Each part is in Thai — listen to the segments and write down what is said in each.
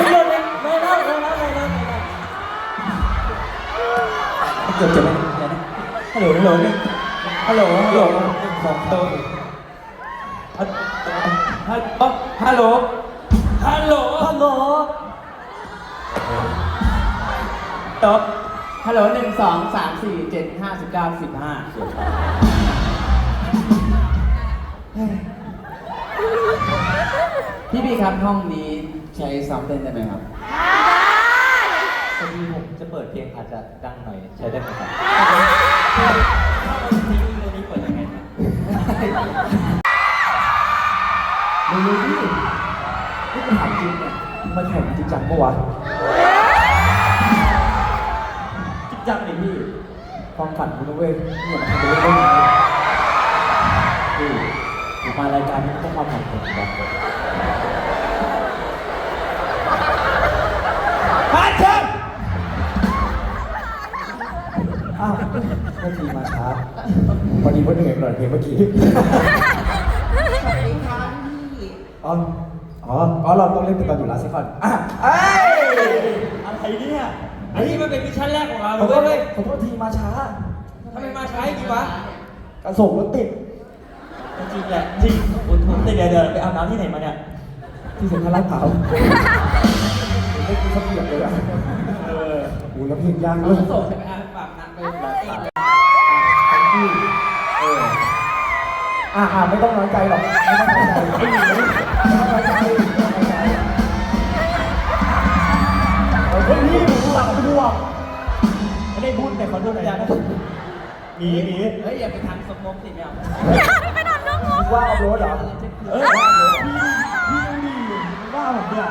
พี่โยนเลยไม่ได้ไม่ได้ไม่ได้ไม่ได้เกือบจะไม่ได้นะฮัลโหลฮัลโหลหนึ่งฮัลโหลฮัลโหลหนึ่งสองสามฮัลฮัลฮัลโหลฮัลโหลฮัลโหลตบฮัลโหลหนึ่งสองสามสี่เจ็ดห้าสิบเก้าสิบห้าพี่พี่ครับห้องนี้ ใช้ซ้อมเต้นได้ไหมครับพอดีผมจะเปิดเพลงอาจจะดังหน่อยใช้ได้ไหมครับทีนี้ตัวนี้เปิดยังไงครับดูดูพี่นี่เป็นถามจริงเนี่ยมาแข่งจริงจังปะวะจริงจังเลยพี่ความฝันคุณนะเว้ยเนี่ยมันทำไปเรื่อยๆพี่ผมมารายการนี้ต้องความฝันผมครับฮั เมื่อกี้มาช้าพอดีว่าเหนื่อยหน่อยเพลงเมื่อกี้อ๋ออ๋ออ๋อเราต้องเล่นเป็นตอนอยู่ลาสก่อนอะเอ้ยอะไรเนี่ยอันนี้มันเป็นมิชชั่นแรกของเราขอโทษเว้ยขอโทษทีมาช้าทำไมมาใช้ดีวะกระส่งรถติดจริงแหละจริงคุณทุนแต่เดี๋ยวเดี๋ยวไปเอาน้ำที่ไหนมาเนี่ย ที่เซ็นทรัลลาดพร้าวไม่กินข้าวเปียกเลยอะเออโอ้แล้วเพลงยากเลยส่งไปอ่านปากนักไปหลอกตาที่ อ่าอ่าไม่ต้องน้อยใจหรอกไม่ต้องน้อยใจไม่มีไม่ต้องน้อยใจไม่ต้องน้อยใจเออเฮ้ยพี่ผมหลังเป็นห่วงไม่ได้พูดแต่ขอโทษนะมีมีเฮ้ยอย่าไปทำสมองสิแมวคิดว่าเอารถเหรอเออพี่พี่ดีว่าผมเนี่ย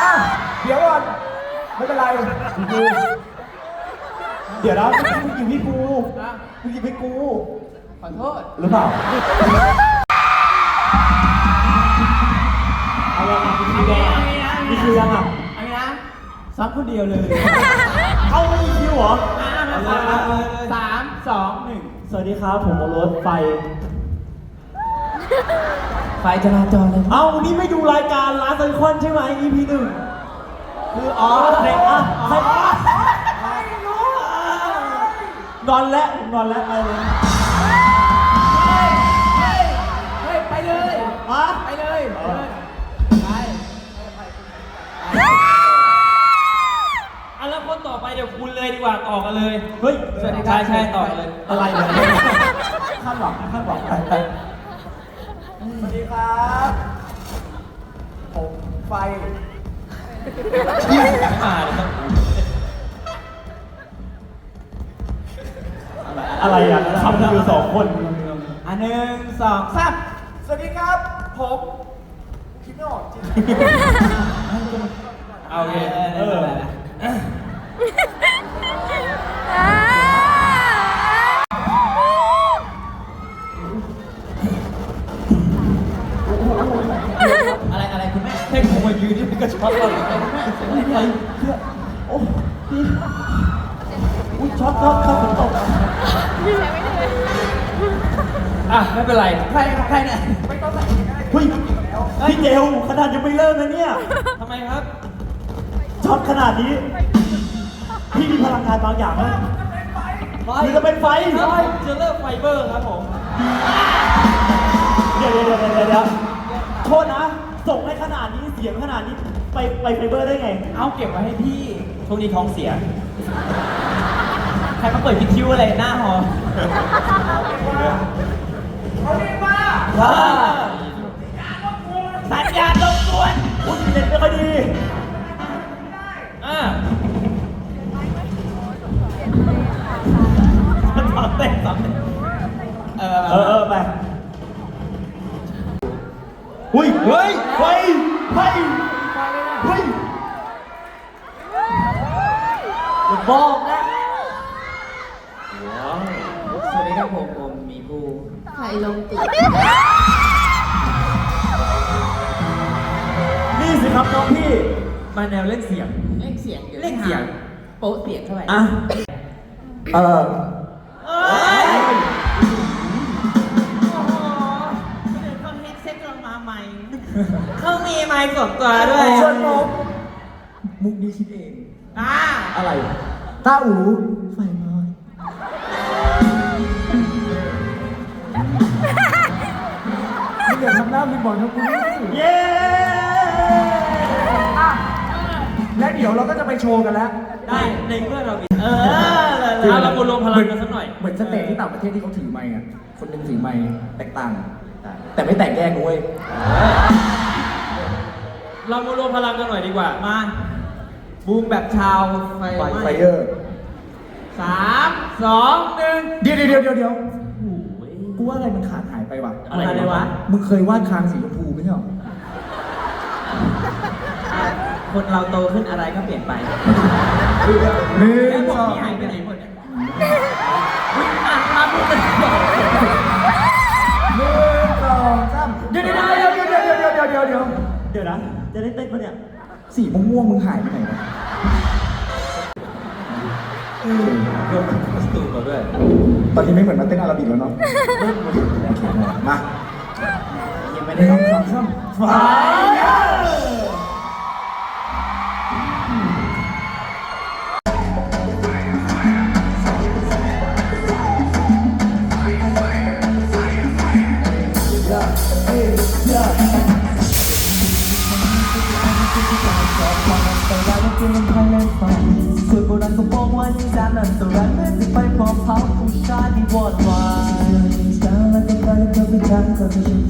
อ้าวเดี๋ยวก่อนไม่เป็นไรคุณครูเดี๋ยวนะมึงอยู่ที่กูนะมึงอยู่ที่กู ขอโทษ หรือเปล่าเอาละครับพี่บอลนี่คือยังอะอันนี้นะซ้อมคนเดียวเลย เอาไม่มีคิวเหรอมามาเอามาเลยสามสองหนึ่งสวัสดีครับ ผมโอรสไฟ ไฟจราจรเลย เอ้าวันนี้ไม่ดูรายการลาซันคอนใช่ไหม EP หนึ่งคืออ๋อเพลงอะใครนอนแล้วนอนแล้วไปเลย เฮ้ยไปเลยฮะไปเลยไปเลยไปอะแล้วคนต่อไปเดี๋ยวคุณเลยดีกว่าต่อกันเลย เฮ้ยสวัสดีครับใช่ต่อกันเลยอะไรเนี่ยคาดหวังคาดหวังสวัสดีครับผมไฟอ่าเดี๋ยวต้อ อะไรอะคำอยู่สองคนอันหนึ่งสองสามสวัสดีครับ ผมคิดไม่ออกจริงเอาโอเคเอออะไรอะไรคุณแม่ให้ผมมายืนที่พี่กระชับเราอะไรคุณแม่อะไรเพื่อโอ้พี่อุ้ยช็อตช็อตช็อตฝนตก อะไม่เป็นไรใครใครเนี่ยเฮ้ยพี่เจลขนาดยังไม่เริ่มนะเนี่ยทำไมครับช็อตขนาดนี้ พี่มีพลังงานบางอย่างนะมันจะเป็นไฟครับเจอเลอร์ไฟเบอร์ครับผม เดี๋ยวเดี๋ยวเดี๋ยวเดี๋ยวเดี๋ยวโทษนะ ส่งให้ขนาดนี้เสียงขนาดนี้ไปไปไฟเบอร์ได้ไง เอาเก็บไว้ให้พี่ช่วงนี้ท้องเสีย ใครมาเปิดพิทิวอะไรหน้าหอว้าสัญ ครับน้องพี่มาแนวเล่นเสียง เล่นเสียงดี๋วเล่นเสียง โป๊ะเสียงเท่าไหร่อะ เออเอ้ยโอ้โหเดี๋ยวเขาเฮดเซ็ตเรามาใหม่ขเขามีไมค์ส่วนตัวด้วยส่วนผมมุกนี้คิดเอง อ่าอะไรต้าอูไฟน้อยมึงอย่าทำหน้ามีบอลนะคุณเย้ เดี๋ยวเราก็จะไปโชว์กันแล้วได้ในเมื่อเรามีเออเลยเอาเรามารวมพลังกันสักหน่อย เหมือนสเตจที่ต่างประเทศที่เขาถือไม้อะคนหนึ่งถือไม้แตกต่าง แต่ไม่แตกแยกนะเว้ยเรามารวมพลังกันหน่อยดีกว่า มา บูมแบบชาวไฟไฟไหม้ไฟเออร์สามสองหนึ่งเดี๋ยวเดี๋ยวเดี๋ยวเดี๋ยวกูว่าอะไรมันขาดหายไปว่ะอะไรวะ มึงเคยวาดคางสีชมพูไม่ใช่หรออะ คนเราโตขึ้นอะไรก็เปลี่ยนไปหนึ่แล้วงผมสองนี่หายไปไหนหมดเนี่ยอุ๊ยอะมาพูดกันหนึ่งสองสามเดี๋ยวเดี๋ยวเดี๋ยวเดี๋ยวเดี๋ยวเดี๋ยวเดี๋ยวเดี๋ยวเดี๋ยวเดี๋ยวนะจะได้เต้นปะเนี่ยสีม่วงๆมึงหายไปไหนวะยกคอสตูมมาด้วยตอนนี้ไม่เหมือนมาเต้นอาราบิกแล้วเนาะโอเคมายังไม่หได้นึ่งร้องสองสามไฟส่ television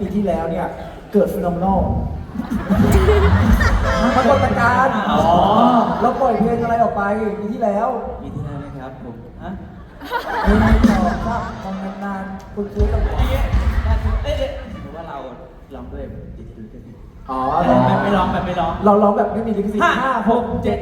ที่ทำให้ปีที่แล้วเนี่ยเกิดฟีนอมนอลปรากฏการณ์อ๋อแล้วปล่อยเพลงอะไรออกไปปีที่แล้วมีที่นั่นนะครับผมฮะเพลงต่อครับทำนานๆคุณซื้อกับผมเอ๊ะเอ๊ะหรือว่าเราร้องด้วยดิจิทัลด้วยอ๋อแบบไม่ร้องแบบไม่ร้อง เราร้องแบบไม่มีลิขสิทธิ์ห้าห้าหหกกเจ็เ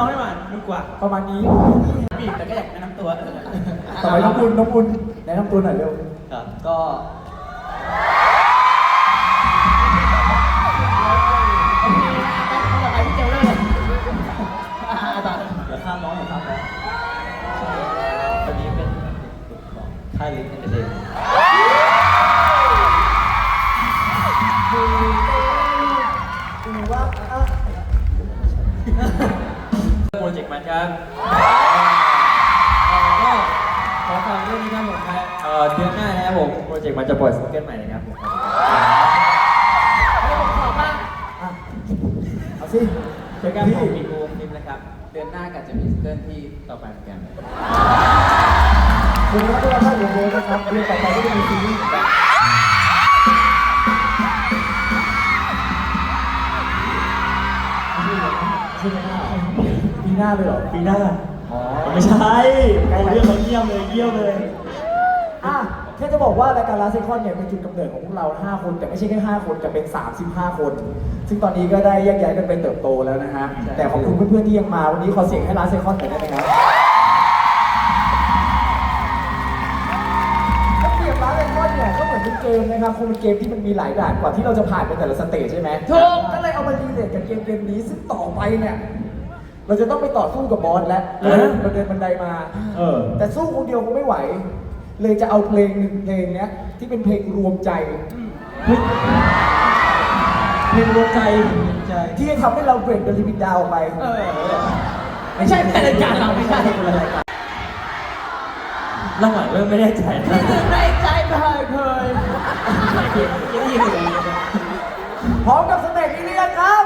เอาไม่หวานดีกว่าประมาณนี้บีบแต่ก็อยากแนะนำตัวเออต่อไปน้องคุณน้องคุณแนะนำตัวหน่อยเร็วครับก็โอเคไปต่อไปพี่เจลเลยอ่าต่อเดี๋ยวข้ามน้องอย่าข้ามน้องคนนี้เป็นของค่ายลิฟต์เอนเตอร์เทนเมน ครับก็ขอฝากด้วยนะครับผมครับเอ่อเดือนหน้านะครับผมโปรเจกต์มันจะปล่อยซิงเกิลใหม่นะครับผมเอาสิเจอกันของมีกูฟิล์มนะครับ เดือนหน้ากันจะมีซิงเกิลที่ต่อไปเหมือนกัน คุณรับได้รับท่านอยู่เลยนะครับเรื่องต่อไปก็จะมีซีรีส์ หน้าเลยเหรอปีหน้าอ๋อ ไม่ใช่โอ้เรื่องเขาเยี่ยมเลยเยี่ยมเลย อะแค่จะบอกว่ารายการลาเซคอนเนี่ยเป็นจุดกำเนิดของพวกเรา 5 คน แต่ไม่ใช่แค่ 5 คนจะเป็น 35 คน ซึ่งตอนนี้ก็ได้แยกย้ายกันไปเติบโตแล้วนะฮะแต่ขอบคุณเพื่อนๆที่ยังมาวันนี้ขอเสียงให้ลาเซคอนหน่อยได้ไหมครับถ้าเปรียบลาเซคอนเนี่ยก็เหมือนเป็นเกมนะครับคงเป็นเกมที่มันมีหลายด่านกว่าที่เราจะผ่านไปแต่ละสเตจใช่ไหมถูก ก็เลยเอามารีเลทกับเกมเกมนี้ซึ่งต่อไปเนี่ย เราจะต้องไปต่อสู้กับบอสแล้วเราเดินเราเดินบันไดมา เออ แต่สู้คนเดียวคงไม่ไหว เลยจะเอาเพลงหนึ่งเพลงเนี้ยที่เป็นเพลงรวมใจ เพลงรวมใจที่จะทำให้เราเบรกเดลิมิตดาวออกไป เออ ไม่ใช่เป็นรายการเราไม่ใช่ระหว่างเริ่มไม่แน่ใจนะในใจเคยเคยพร้อมกับสเต็ปนี้หรือยังครับ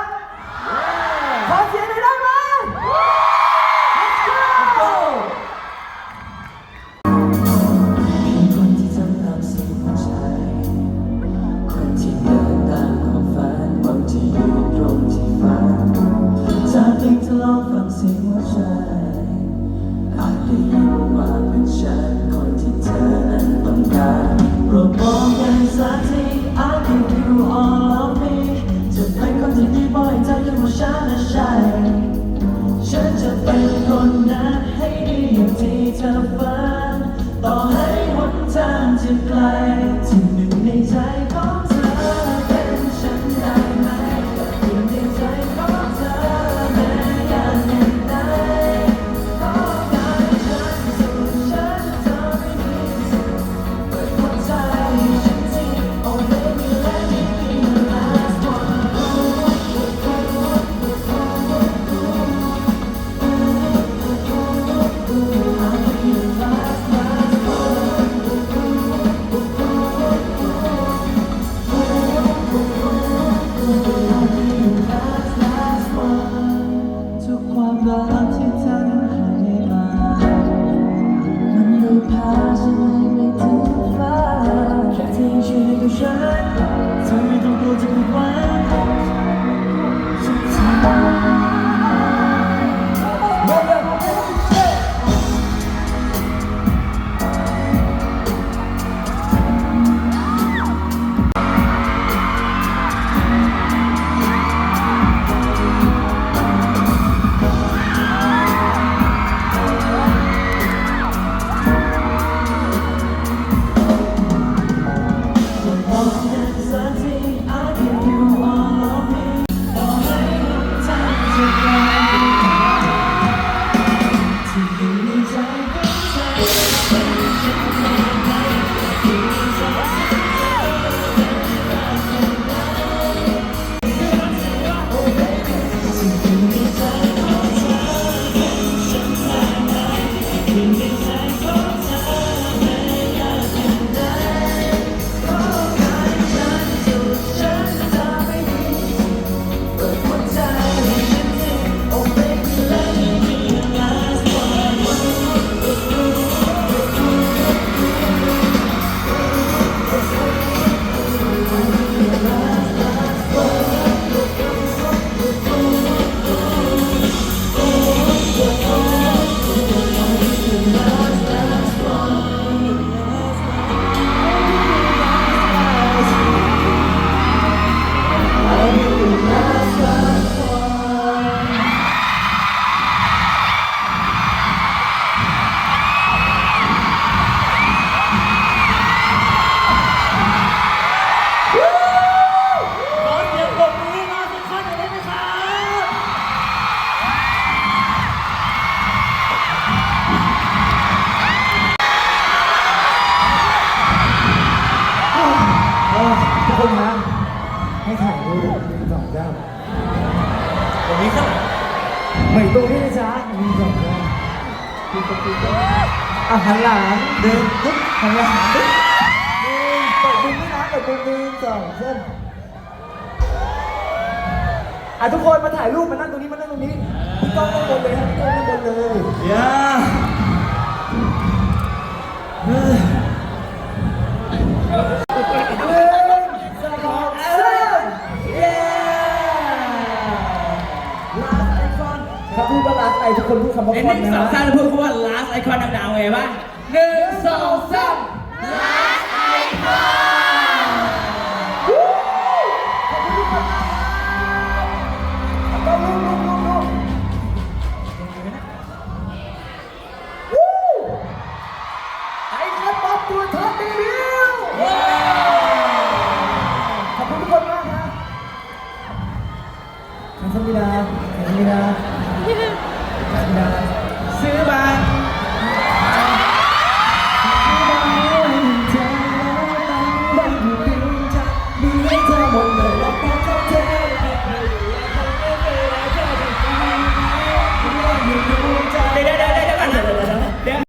ทางจะไกล เหมยตรงนี้นะจ๊ะมีสองคนอะหันหลังเดินปุ๊บหันหลังปุ๊บหนึ่งเปิดมุมด้วยนะเปิดมุมหนึ่งสองเส้นอะทุกคนมาถ่ายรูปมานั่งตรงนี้มานั่งตรงนี้พี่ก้องต้องบนเลยฮะ ป่ะ